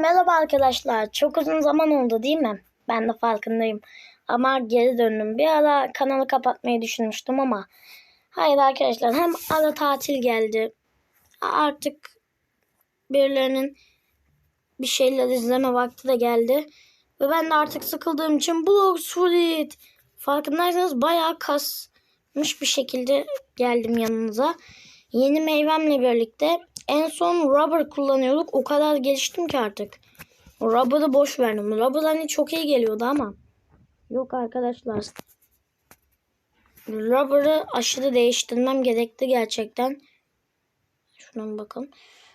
Merhaba arkadaşlar. Çok uzun zaman oldu değil mi? Ben de farkındayım. Ama geri döndüm. Bir ara kanalı kapatmayı düşünmüştüm ama hayır arkadaşlar hem ara tatil geldi. Artık birilerinin bir şeyler izleme vakti de geldi. Ve ben de artık sıkıldığım için Bloxfruit farkındaysanız bayağı kasmış bir şekilde geldim yanınıza. Yeni meyvemle birlikte en son rubber kullanıyorduk. O kadar geliştim ki artık. Rubber'ı boş verdim. Rubber hani çok iyi geliyordu ama. Yok arkadaşlar. Rubber'ı aşırı değiştirmem gerekti gerçekten. Şuradan bakalım.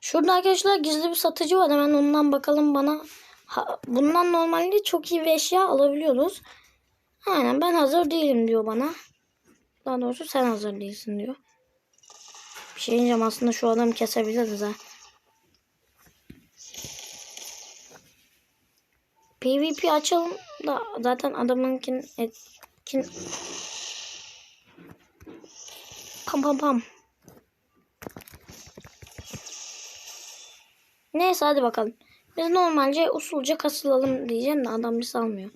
Şurada arkadaşlar gizli bir satıcı var. Hemen ondan bakalım bana. Ha, bundan normalde çok iyi bir eşya alabiliyoruz. Aynen ben hazır değilim diyor bana. Daha doğrusu sen hazır değilsin diyor. Şey aslında şu adamı kesebiliriz ha. PvP açalım da zaten adamınkin etkin pam pam pam. Neyse hadi bakalım. Biz normalce usulca kasılalım diyeceğim de adam bir salmıyor.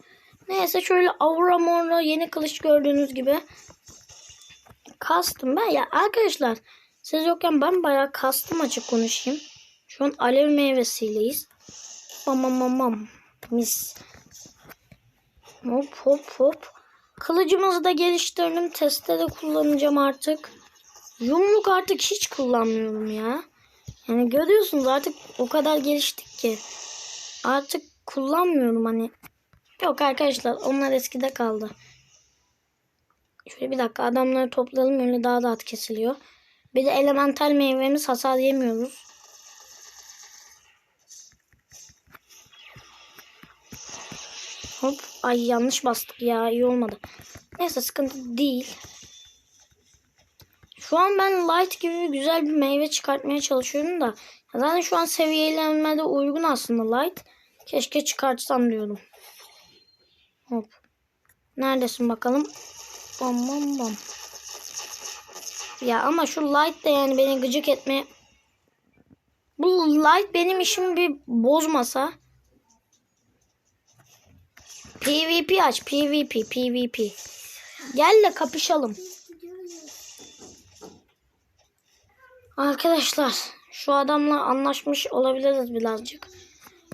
Neyse şöyle aura morla yeni kılıç gördüğünüz gibi kastım ben ya arkadaşlar siz yokken ben bayağı kastım açık konuşayım. Şu an alev meyvesiyleyiz. Bam bam bam bam. Mis. Hop hop hop. Kılıcımızı da geliştirdim. Testte de kullanacağım artık. Yumruk artık hiç kullanmıyorum ya. Yani görüyorsunuz artık o kadar geliştik ki. Artık kullanmıyorum hani. Yok arkadaşlar onlar eskide kaldı. Şöyle bir dakika adamları toplayalım öyle daha rahat kesiliyor. Bir de elemental meyvemiz hasar yemiyoruz. Hop. Ay yanlış bastık ya. iyi olmadı. Neyse sıkıntı değil. Şu an ben light gibi güzel bir meyve çıkartmaya çalışıyorum da. Zaten şu an seviyelenmede uygun aslında light. Keşke çıkartsam diyordum. Hop. Neredesin bakalım? Bam bam bam. Ya ama şu light de yani beni gıcık etmeye... Bu light benim işimi bir bozmasa. PvP aç. PvP. PvP. Gel de kapışalım. Arkadaşlar şu adamla anlaşmış olabiliriz birazcık.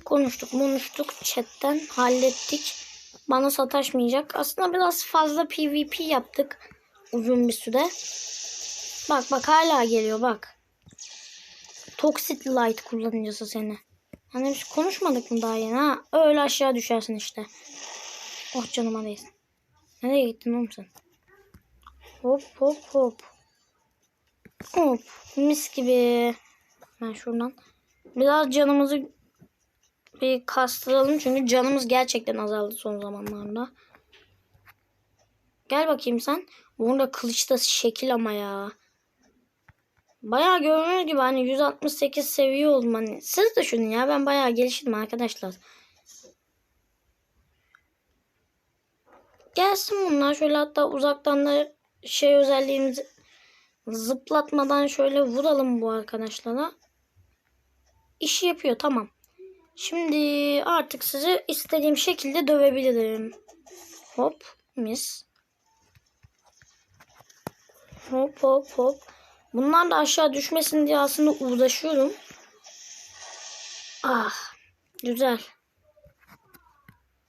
Konuştuk konuştuk chatten hallettik. Bana sataşmayacak. Aslında biraz fazla PvP yaptık uzun bir süre. Bak bak hala geliyor bak. Toxic Light kullanıcısı seni. Hani biz konuşmadık mı daha yeni ha? Öyle aşağı düşersin işte. Oh canıma değsin. Nereye gittin oğlum sen? Hop hop hop. Hop mis gibi. Ben şuradan biraz canımızı bir kastıralım çünkü canımız gerçekten azaldı son zamanlarda. Gel bakayım sen. Bunda kılıçta şekil ama ya. Bayağı görünür gibi hani 168 seviye oldum hani. Siz düşünün ya ben bayağı geliştim arkadaşlar. Gelsin bunlar şöyle hatta uzaktan da şey özelliğimizi zıplatmadan şöyle vuralım bu arkadaşlara. İşi yapıyor tamam. Şimdi artık sizi istediğim şekilde dövebilirim. Hop mis. Hop hop hop. Bunlar da aşağı düşmesin diye aslında uğraşıyorum. Ah güzel.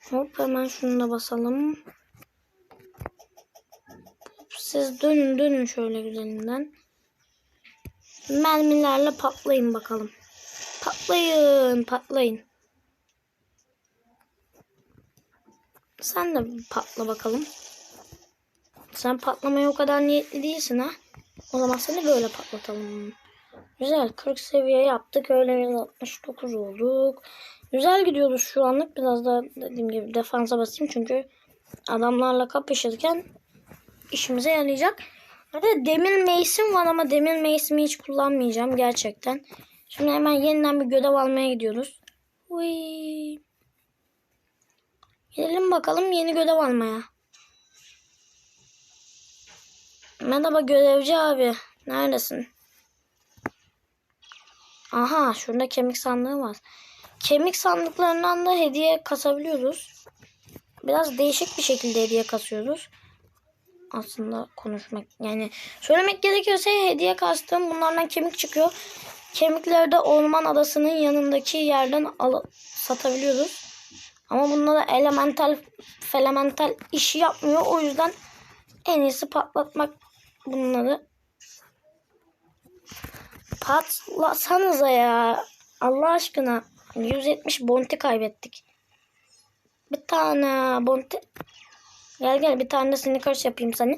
Hop hemen şunu da basalım. Siz dönün dönün şöyle güzelinden. Mermilerle patlayın bakalım. Patlayın patlayın. Sen de patla bakalım. Sen patlamaya o kadar niyetli değilsin ha. O zaman seni böyle patlatalım. Güzel 40 seviye yaptık. Öyle 69 olduk. Güzel gidiyoruz şu anlık. Biraz da dediğim gibi defansa basayım. Çünkü adamlarla kapışırken işimize yarayacak. Hadi demir meysim var ama demir meysimi hiç kullanmayacağım gerçekten. Şimdi hemen yeniden bir görev almaya gidiyoruz. Uy. Gidelim bakalım yeni görev almaya. Merhaba görevci abi. Neredesin? Aha şurada kemik sandığı var. kemik sandıklarından da hediye kasabiliyoruz. Biraz değişik bir şekilde hediye kasıyoruz. Aslında konuşmak yani söylemek gerekirse hediye kastım bunlardan kemik çıkıyor. Kemikleri de orman adasının yanındaki yerden al satabiliyoruz. Ama bunlara elemental felemental işi yapmıyor. O yüzden en iyisi patlatmak bunları. Patlasanıza ya. Allah aşkına. 170 bonti kaybettik. Bir tane bonti. Gel gel bir tane de sneakers yapayım sana.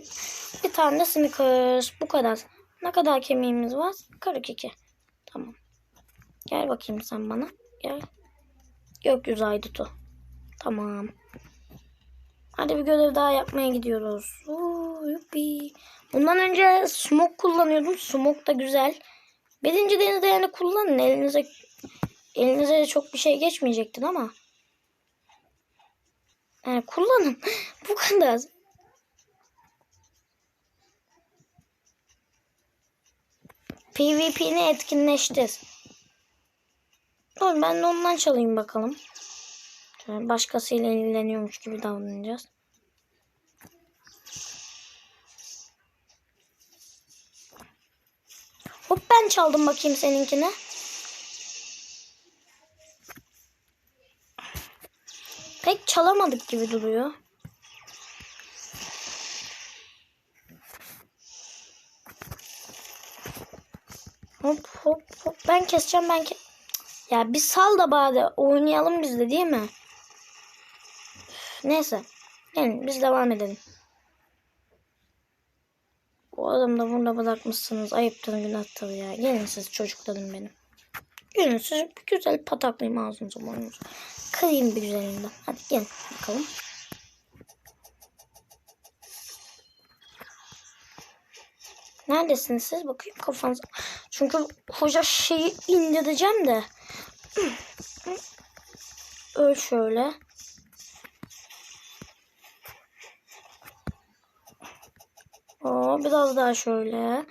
Bir tane de sneakers. Bu kadar. Ne kadar kemiğimiz var? 42. Tamam. Gel bakayım sen bana. Gel. Gökyüzü aydutu. Tamam. Hadi bir görev daha yapmaya gidiyoruz. Oo, yuppi. Bundan önce smoke kullanıyordum. Smoke da güzel. Birinci denizde yani kullanın. Elinize elinize çok bir şey geçmeyecektir ama. Yani kullanın. Bu kadar. PvP'ni etkinleştir. Dur ben de ondan çalayım bakalım. Şöyle başkasıyla ilgileniyormuş gibi davranacağız. Hop ben çaldım bakayım seninkini. Pek çalamadık gibi duruyor. Hop hop hop. Ben keseceğim ben ke Ya bir sal da bari oynayalım biz de değil mi? Neyse. Gelin biz devam edelim. O adamı da burada bırakmışsınız. Ayıptır günahtır ya. Gelin siz çocuklarım benim. Gelin siz bir güzel pataklayayım ağzınıza burnunuza. Kırayım bir güzelinden. Hadi gelin bakalım. Neredesiniz siz? Bakayım kafanıza. Çünkü hoca şeyi indireceğim de. Öl şöyle. Oo, biraz daha şöyle.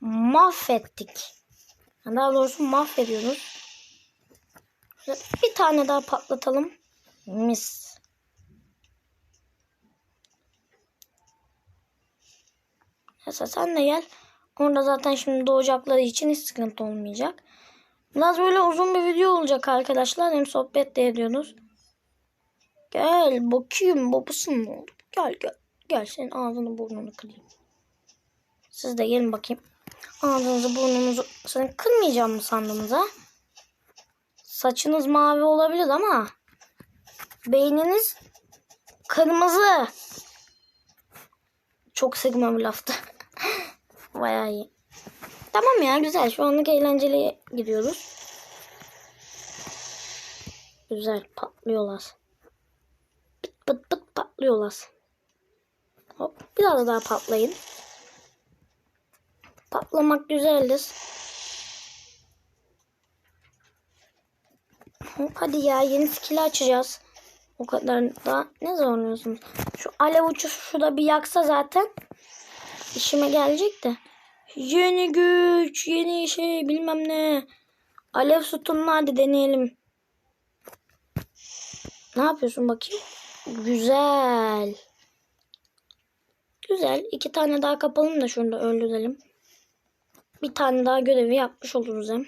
Mahvettik. Daha doğrusu mahvediyoruz. Bir tane daha patlatalım. Mis. Neyse sen de gel. Orada zaten şimdi doğacakları için hiç sıkıntı olmayacak. Biraz böyle uzun bir video olacak arkadaşlar. Hem sohbet de ediyoruz. Gel bakayım babasın mı oldu? Gel gel. Gel senin ağzını burnunu kırayım. Siz de gelin bakayım. Ağzınızı burnunuzu seni kırmayacağım mı sandınız ha? Saçınız mavi olabilir ama beyniniz kırmızı. Çok sıkma bir laftı. Bayağı iyi. Tamam ya güzel. Şu anlık eğlenceli gidiyoruz. Güzel patlıyorlar. Pıt pıt pıt patlıyorlar. Hop biraz daha patlayın. Patlamak güzeldir. Hadi ya yeni skill açacağız. O kadar da ne zorluyorsunuz? Şu alev uçuşu da bir yaksa zaten işime gelecek de. Yeni güç, yeni şey bilmem ne. Alev sütununu hadi deneyelim. Ne yapıyorsun bakayım? Güzel. Güzel. İki tane daha kapalım da şunu da öldürelim. Bir tane daha görevi yapmış oluruz hem.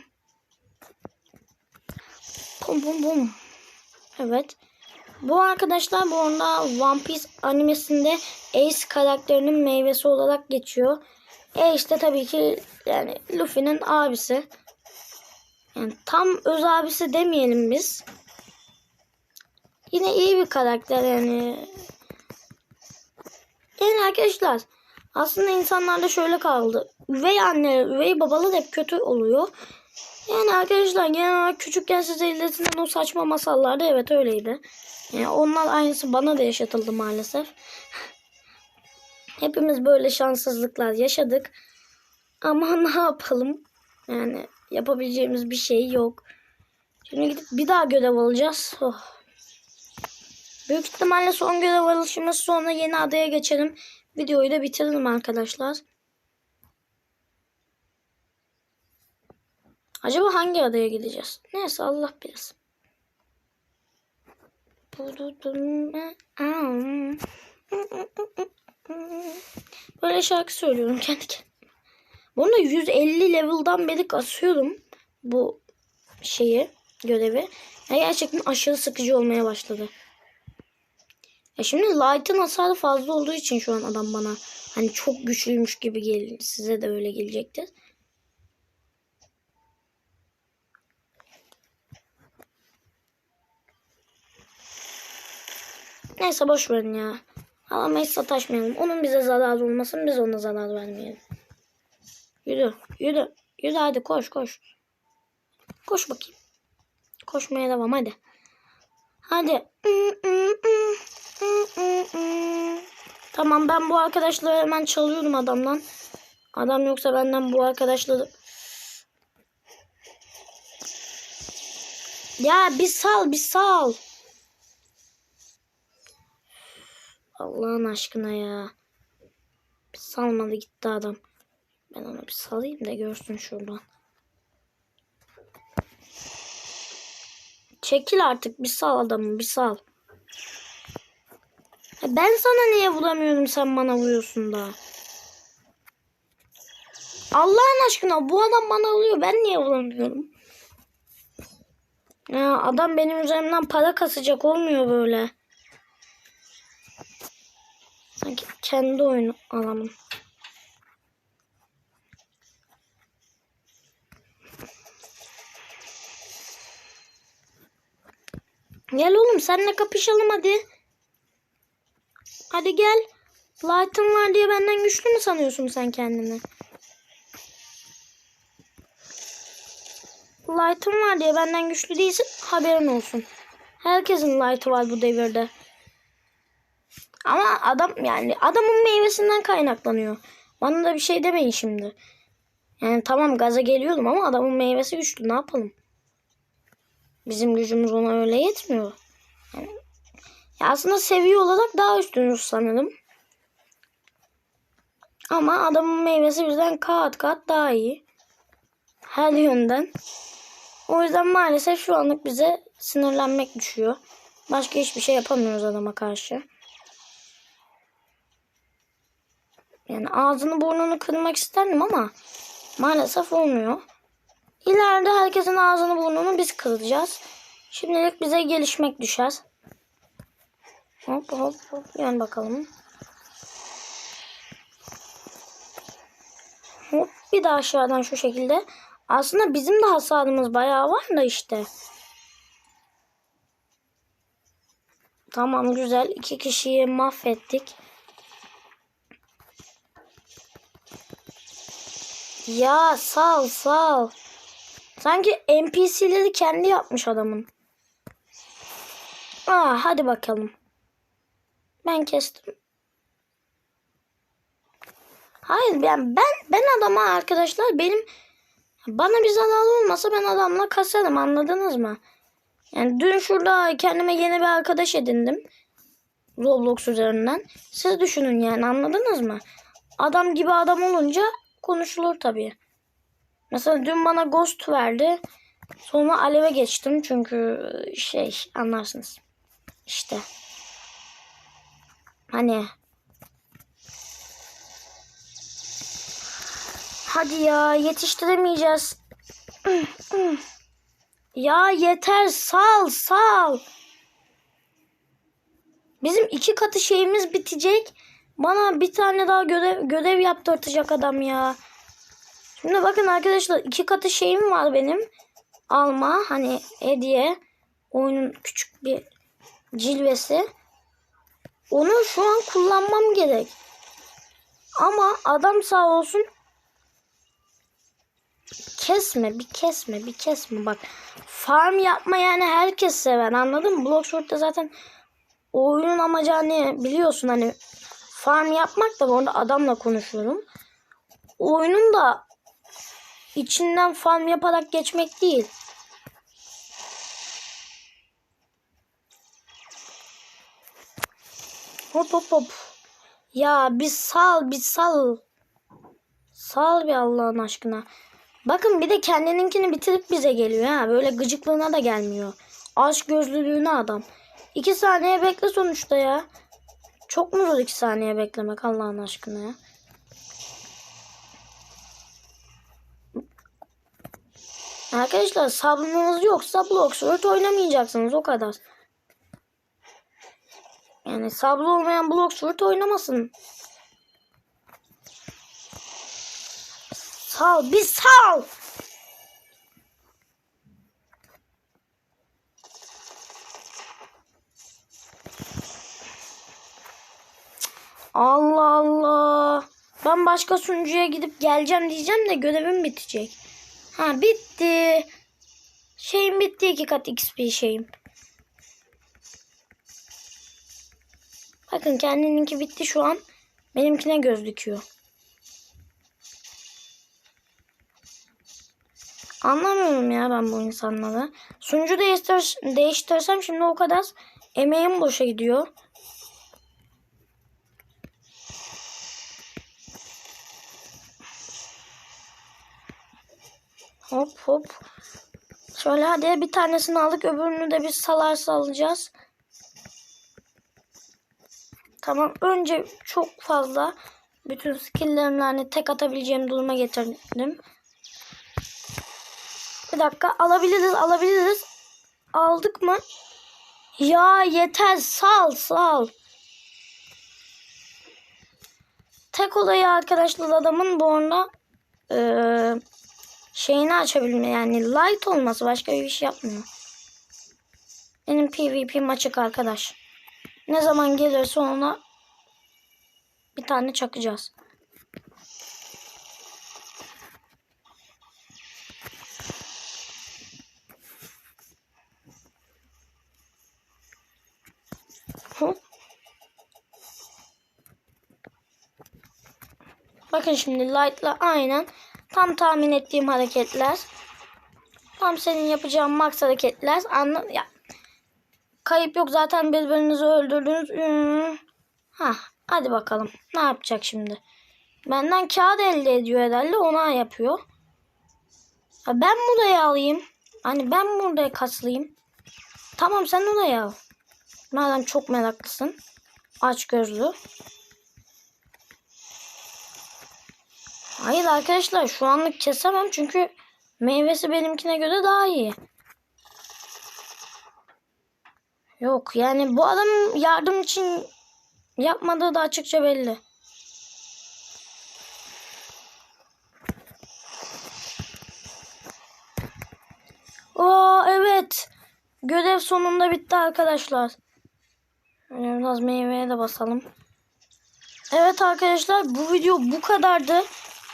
Bum bum bum. Evet. Bu arkadaşlar bu arada One Piece animesinde Ace karakterinin meyvesi olarak geçiyor. Ace de tabii ki yani Luffy'nin abisi. Yani tam öz abisi demeyelim biz. Yine iyi bir karakter yani. Yani arkadaşlar aslında insanlarda şöyle kaldı. Üvey anne, üvey babalar hep kötü oluyor. Yani arkadaşlar genel olarak küçükken size izletilen o saçma masallarda evet öyleydi. Yani onlar aynısı bana da yaşatıldı maalesef. Hepimiz böyle şanssızlıklar yaşadık. Ama ne yapalım? Yani yapabileceğimiz bir şey yok. Şimdi gidip bir daha görev alacağız. Oh. Büyük ihtimalle son görev alışımız sonra yeni adaya geçelim. Videoyu da bitirelim arkadaşlar. Acaba hangi adaya gideceğiz? Neyse Allah bilir. Böyle şarkı söylüyorum kendi kendime. Bunu da 150 level'dan beri kasıyorum bu şeyi, görevi. Ya gerçekten aşırı sıkıcı olmaya başladı. Ya şimdi Light'ın hasarı fazla olduğu için şu an adam bana hani çok güçlüymüş gibi gel size de öyle gelecektir. Neyse boş verin ya. Ama hiç sataşmayalım. Onun bize zararı olmasın biz ona zarar vermeyelim. Yürü yürü. Yürü hadi koş koş. Koş bakayım. Koşmaya devam hadi. Hadi. Tamam ben bu arkadaşları hemen çalıyorum adamdan. Adam yoksa benden bu arkadaşları... Ya bir sal bir sal. Allah'ın aşkına ya. Bir salmadı gitti adam. Ben onu bir salayım da görsün şuradan. Çekil artık bir sal adamı bir sal. Ya Ben sana niye vuramıyorum sen bana vuruyorsun da. Allah'ın aşkına bu adam bana vuruyor ben niye vuramıyorum? Ya adam benim üzerimden para kasacak olmuyor böyle. Sanki kendi oyunu adamın. Gel oğlum seninle kapışalım hadi. Hadi gel. Light'ın var diye benden güçlü mü sanıyorsun sen kendini? Light'ın var diye benden güçlü değilsin haberin olsun. Herkesin light'ı var bu devirde. Ama adam yani adamın meyvesinden kaynaklanıyor. Bana da bir şey demeyin şimdi. Yani tamam gaza geliyordum ama adamın meyvesi güçlü ne yapalım? Bizim gücümüz ona öyle yetmiyor. Yani, ya aslında seviye olarak daha üstünüz sanırım. Ama adamın meyvesi bizden kat kat daha iyi. Her yönden. O yüzden maalesef şu anlık bize sinirlenmek düşüyor. Başka hiçbir şey yapamıyoruz adama karşı. Yani ağzını burnunu kırmak isterdim ama maalesef olmuyor. İleride herkesin ağzını burnunu biz kıracağız. Şimdilik bize gelişmek düşer. Hop hop hop. Yan bakalım. Hop bir daha aşağıdan şu şekilde. Aslında bizim de hasarımız bayağı var da işte. Tamam güzel. iki kişiyi mahvettik. Ya sal sal. Sanki NPC'leri kendi yapmış adamın. Aa hadi bakalım. Ben kestim. Hayır ben ben ben adama arkadaşlar benim bana bir zarar olmasa ben adamla kasarım anladınız mı? Yani dün şurada kendime yeni bir arkadaş edindim. Roblox üzerinden. Siz düşünün yani anladınız mı? Adam gibi adam olunca konuşulur tabii. Mesela dün bana Ghost verdi. Sonra Alev'e geçtim çünkü şey anlarsınız. İşte. Hani. Hadi ya yetiştiremeyeceğiz. ya yeter sal sal. Bizim iki katı şeyimiz bitecek. Bana bir tane daha görev, görev yaptırtacak adam ya. Şimdi bakın arkadaşlar iki katı şeyim var benim. Alma hani hediye. Oyunun küçük bir cilvesi. Onu şu an kullanmam gerek. Ama adam sağ olsun kesme bir kesme bir kesme bak farm yapma yani herkes sever anladın mı? Bloxworth'ta zaten oyunun amacı hani biliyorsun hani farm yapmak da orada adamla konuşuyorum. Oyunun da içinden farm yaparak geçmek değil. Hop hop hop. Ya bir sal bir sal. Sal bir Allah'ın aşkına. Bakın bir de kendininkini bitirip bize geliyor ha. Böyle gıcıklığına da gelmiyor. Aşk gözlülüğüne adam. 2 saniye bekle sonuçta ya. Çok mu zor 2 saniye beklemek Allah'ın aşkına ya. Arkadaşlar sabrınız yoksa Bloxroot oynamayacaksınız o kadar. Yani sabrı olmayan Bloxroot oynamasın. Sal bir sal. Allah Allah. Ben başka sunucuya gidip geleceğim diyeceğim de görevim bitecek. Ha bitti. Şeyim bitti iki kat XP şeyim. Bakın kendininki bitti şu an. Benimkine göz dikiyor. Anlamıyorum ya ben bu insanları. Sunucu değiştir değiştirsem şimdi o kadar emeğim boşa gidiyor. Hop hop. Şöyle hadi bir tanesini aldık. Öbürünü de biz salarsa alacağız. Tamam. Önce çok fazla bütün skill'lerimle hani tek atabileceğim duruma getirdim. Bir dakika. Alabiliriz. Alabiliriz. Aldık mı? Ya yeter. Sal sal. Tek olayı arkadaşlar adamın bu arada eee şeyini açabilme yani light olması başka bir şey yapmıyor. Benim PvP açık arkadaş. Ne zaman gelirse ona bir tane çakacağız. Bakın şimdi light'la aynen tam tahmin ettiğim hareketler. Tam senin yapacağın max hareketler. Anla ya. Kayıp yok zaten birbirinizi öldürdünüz. Hmm. Ha, hadi bakalım. Ne yapacak şimdi? Benden kağıt elde ediyor herhalde. Ona yapıyor. Ha, ben burayı alayım. Hani ben burada kaslayayım. Tamam sen orayı al. Madem çok meraklısın. Aç gözlü. Hayır arkadaşlar şu anlık kesemem çünkü meyvesi benimkine göre daha iyi. Yok yani bu adam yardım için yapmadığı da açıkça belli. Aa evet. Görev sonunda bitti arkadaşlar. Biraz meyveye de basalım. Evet arkadaşlar bu video bu kadardı.